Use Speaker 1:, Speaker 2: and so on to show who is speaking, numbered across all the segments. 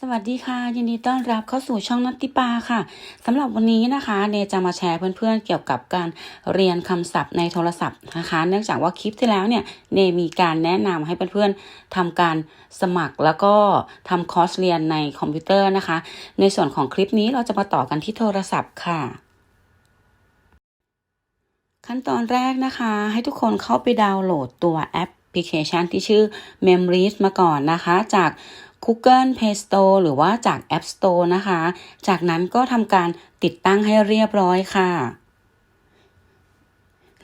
Speaker 1: สวัสดีค่ะ ยินดีต้อนรับเข้าสู่ช่องนัตติปาค่ะสำหรับวันนี้นะคะเนจะมาแชร์เพื่อนๆเกี่ยวกับการเรียนคำศัพท์ในโทรศัพท์นะคะ เนื่องจากว่าคลิปที่แล้วเนี่ยเนมีการแนะนำให้เพื่อนๆทำการสมัครแล้วก็ทำคอร์สเรียนในคอมพิวเตอร์นะคะ ในส่วนของคลิปนี้เราจะมาต่อกันที่โทรศัพท์ค่ะ ขั้นตอนแรกนะคะ ให้ทุกคนเข้าไปดาวน์โหลดตัวแอปพลิเคชันที่ชื่อ Memories มาก่อนนะคะ จาก Google Play Store หรือว่าจาก App Store นะคะ จากนั้นก็ทำการติดตั้งให้เรียบร้อยค่ะ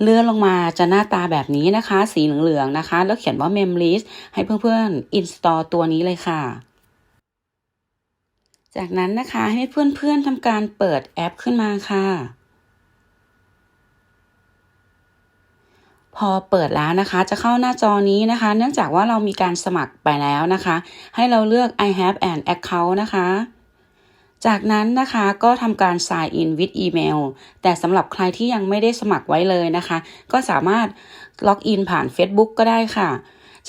Speaker 1: เลื่อนลงมาจะหน้าตาแบบนี้นะคะ สีเหลืองๆนะคะ แล้วเขียนว่า Memories ให้เพื่อนๆ install ตัวนี้เลยค่ะจากนั้นนะคะให้เพื่อนๆทำการเปิดแอปขึ้นมาค่ะ อเปิดแล้วนะคะ จะเข้าหน้าจอนี้นะคะ เนื่องจากว่าเรามีการสมัครไปแล้วนะคะ ให้เราเลือก I have an account นะคะ จากนั้นนะคะก็ทำการ sign in with email แต่สำหรับใครที่ยังไม่ได้สมัครไว้เลยนะคะ ก็สามารถล็อกอินผ่าน Facebook ก็ได้ค่ะ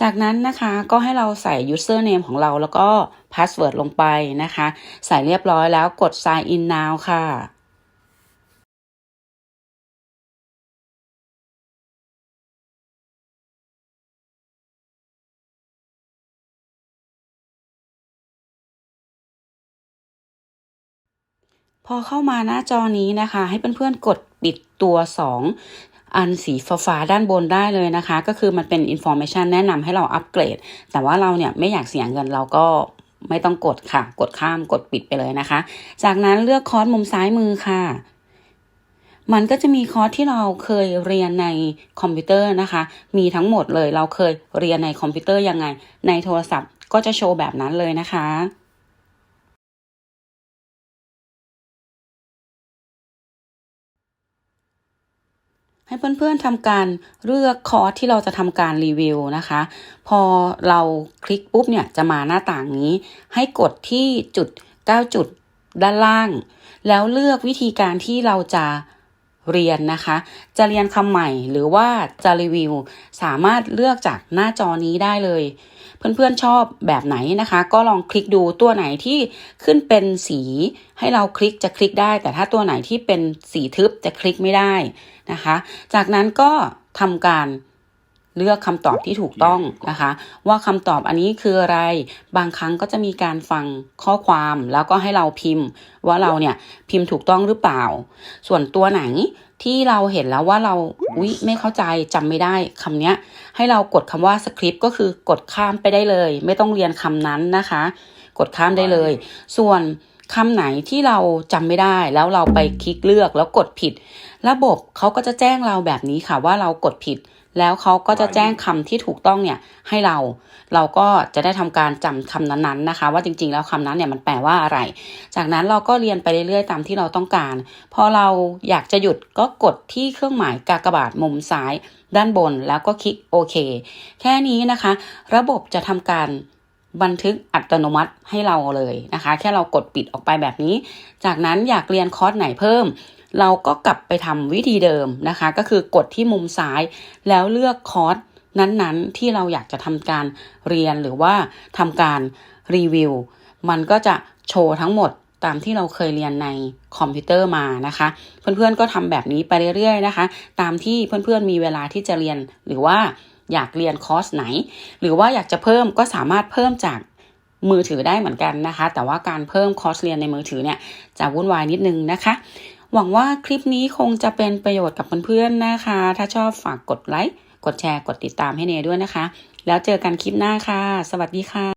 Speaker 1: จากนั้นนะคะก็ให้เราใส่ username ของเราแล้วก็ password ลงไปนะคะ ใส่เรียบร้อยแล้วกด sign in now ค่ะ พอเข้ามาหน้าจอนี้นะคะ ให้เพื่อนๆกดปิดตัว 2 อันสีฟ้าด้านบนได้เลยนะคะ ก็คือมันเป็น information แนะนำให้เราอัปเกรด แต่ว่าเราเนี่ยไม่อยากเสียเงินเราก็ไม่ต้องกดค่ะ กดข้ามกดปิดไปเลยนะคะ จากนั้นเลือกคอร์สมุมซ้ายมือค่ะมันก็จะมีคอร์สที่เราเคยเรียนในคอมพิวเตอร์นะคะ มีทั้งหมดเลย เราเคยเรียนในคอมพิวเตอร์ยังไง ในโทรศัพท์ก็จะโชว์แบบนั้นเลยนะคะ ให้เพื่อนๆทำการเลือกคอร์สที่เราจะทำการรีวิวนะคะ พอเราคลิกปุ๊บเนี่ยจะมาหน้าต่างนี้ ให้กดที่จุด 9 จุดด้านล่าง แล้วเลือกวิธีการที่เราจะ เรียนนะคะ จะเรียนคำใหม่หรือว่าจะรีวิว สามารถเลือกจากหน้าจอนี้ได้เลย เพื่อนๆชอบแบบไหนนะคะ ก็ลองคลิกดูตัวไหนที่ขึ้นเป็นสีให้เราคลิกจะคลิกได้ แต่ถ้าตัวไหนที่เป็นสีทึบจะคลิกไม่ได้นะคะ จากนั้นก็ทำการ เลือกคำตอบที่ถูกต้องนะคะ ว่าคำตอบอันนี้คืออะไร บางครั้งก็จะมีการฟังข้อความแล้วก็ให้เราพิมพ์ ว่าเราเนี่ยพิมพ์ถูกต้องหรือเปล่า ส่วนตัวไหนที่เราเห็นแล้วว่าเราอุ๊ยไม่เข้าใจจำไม่ได้คำเนี้ย ให้เรากดคำว่าสคริปต์ก็คือกดข้ามไปได้เลย ไม่ต้องเรียนคำนั้นนะคะ กดข้ามได้เลย ส่วน คำไหนที่เราจำไม่ได้แล้วเราไปคลิกเลือกแล้วกดผิด ระบบเขาก็จะแจ้งเราแบบนี้ค่ะว่าเรากดผิด แล้วเขาก็จะแจ้งคำที่ถูกต้องเนี่ยให้เรา เราก็จะได้ทำการจำคำนั้นๆนะคะ ว่าจริงๆแล้วคำนั้นเนี่ยมันแปลว่าอะไร จากนั้นเราก็เรียนไปเรื่อยๆตามที่เราต้องการ พอเราอยากจะหยุดก็กดที่เครื่องหมายกากบาทมุมซ้าย ด้านบนแล้วก็คลิกโอเคแค่นี้นะคะ ระบบจะทำการ บันทึกอัตโนมัติให้เราเลยนะคะ แค่เรากดปิดออกไปแบบนี้ จากนั้นอยากเรียนคอร์สไหนเพิ่ม เราก็กลับไปทำวิธีเดิมนะคะ ก็คือกดที่มุมซ้าย แล้วเลือกคอร์สนั้นๆ ที่เราอยากจะทำการเรียนหรือว่าทำการรีวิว มันก็จะโชว์ทั้งหมดตามที่เราเคยเรียนในคอมพิวเตอร์มานะคะ เพื่อนๆก็ทำแบบนี้ไปเรื่อยๆนะคะ ตามที่เพื่อนๆมีเวลาที่จะเรียนหรือว่า อยากเรียนคอร์สไหน หรือว่าอยากจะเพิ่มก็สามารถเพิ่มจากมือถือได้เหมือนกันนะคะ แต่ว่าการเพิ่มคอร์สเรียนในมือถือเนี่ยจะวุ่นวายนิดนึงนะคะ หวังว่าคลิปนี้คงจะเป็นประโยชน์กับเพื่อนๆนะคะ ถ้าชอบฝากกดไลค์กดแชร์กดติดตามให้เนด้วยนะคะ แล้วเจอกันคลิปหน้าค่ะ สวัสดีค่ะ